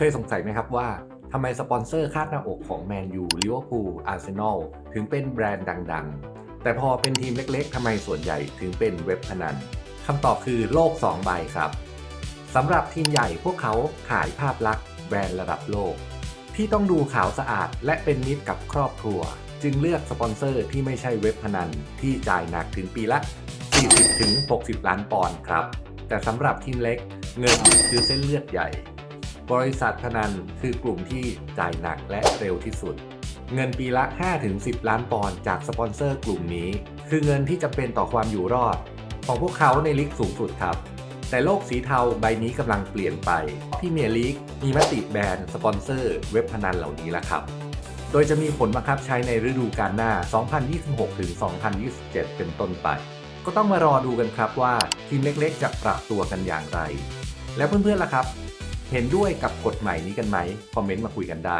เคยสงสัยไหมครับว่าทำไมสปอนเซอร์คาดหน้าอกของแมนยูลิเวอร์พูลอาร์เซนอลถึงเป็นแบรนด์ดังๆ แต่พอเป็นทีมเล็กๆทำไมส่วนใหญ่ถึงเป็นเว็บพนันคำตอบคือโลก 2 ใบครับสำหรับทีมใหญ่พวกเขาขายภาพลักษณ์แบรนด์ระดับโลก ที่ต้องดูขาวสะอาดและเป็นมิตรกับครอบครัว จึงเลือกสปอนเซอร์ที่ไม่ใช่เว็บพนันที่จ่ายหนักถึงปีละ 40-60 ล้านปอนด์ครับ แต่สำหรับทีมเล็กเงินคือเส้นเลือดใหญ่ บริษัทพนันคือกลุ่มที่จ่ายหนักและเร็วที่สุด เงินปีละ 5-10 ล้านปอนด์จากสปอนเซอร์กลุ่มนี้ คือเงินที่จำเป็นต่อความอยู่รอด ของพวกเขาในลีกสูงสุดครับ แต่โลกสีเทาใบนี้กำลังเปลี่ยนไปที่เมียลีกมีมติแบนสปอนเซอร์เว็บพนันเหล่านี้แล้วครับ โดยจะมีผลบังคับใช้ในฤดูกาลหน้า 2026-2027 เป็นต้นไป ก็ต้องมารอดูกันครับว่าทีมเล็กๆ จะปรับตัวกันอย่างไร แล้วเพื่อนๆล่ะครับ เห็นด้วยกับกฎใหม่นี้กันไหมคอมเมนต์มาคุยกันได้